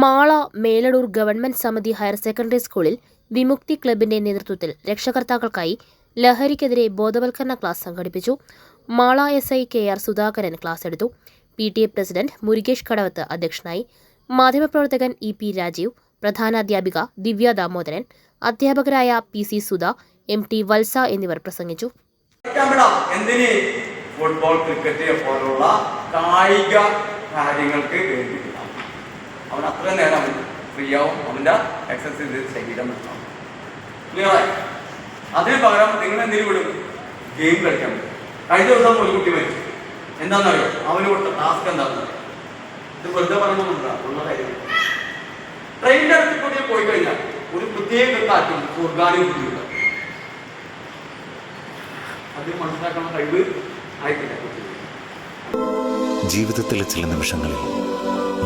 Mala Meladoor government സമിതി higher secondary സ്കൂളിൽ വിമുക്തി ക്ലബിന്റെ നേതൃത്വത്തിൽ രക്ഷകർത്താക്കൾക്കായി ലഹരിക്കെതിരെ ബോധവൽക്കരണ ക്ലാസ് സംഘടിപ്പിച്ചു. Mala S I K R Sudhakaran class എടുത്തു. P T A president Murukesh Kadavath അധ്യക്ഷനായി. മാധ്യമപ്രവർത്തകൻ ഇ പി രാജീവ് പ്രധാനാധ്യാപിക ദിവ്യ ദാമോദരൻ അധ്യാപകരായ P C Sudha M T Valsa എന്നിവർ പ്രസംഗിച്ചു. ഫുട്ബോൾ ക്രിക്കറ്റ് പോലുള്ള കായിക കാര്യങ്ങൾക്ക് അവൻ അത്ര നേരം അവൻ ഫ്രീ ആവും അവന്റെ എക്സസൈസ് ശരീരം നിർത്താം അതിന് പകരം നിങ്ങൾ എന്തിനു വിടും? ഗെയിം കളിക്കാൻ കഴിഞ്ഞ ദിവസം ഒരു കുട്ടി മരിച്ചു. എന്താണെന്നറിയോ? അവന് കൊടുത്ത ടാസ്ക് എന്താണെന്ന് അറിയോ? ഇത് വെറുതെ പറയുന്നതുകൊണ്ടാ ഉള്ള കാര്യം. ട്രെയിനിന്റെ പോയി കഴിഞ്ഞാൽ ഒരു പ്രത്യേക കാറ്റും സ്വർഗാനും ബുദ്ധിമുട്ട് അത് മനസ്സിലാക്കുന്ന കഴിവ് ആയിട്ടില്ല ജീവിതത്തിലെ ചില നിമിഷങ്ങളിൽ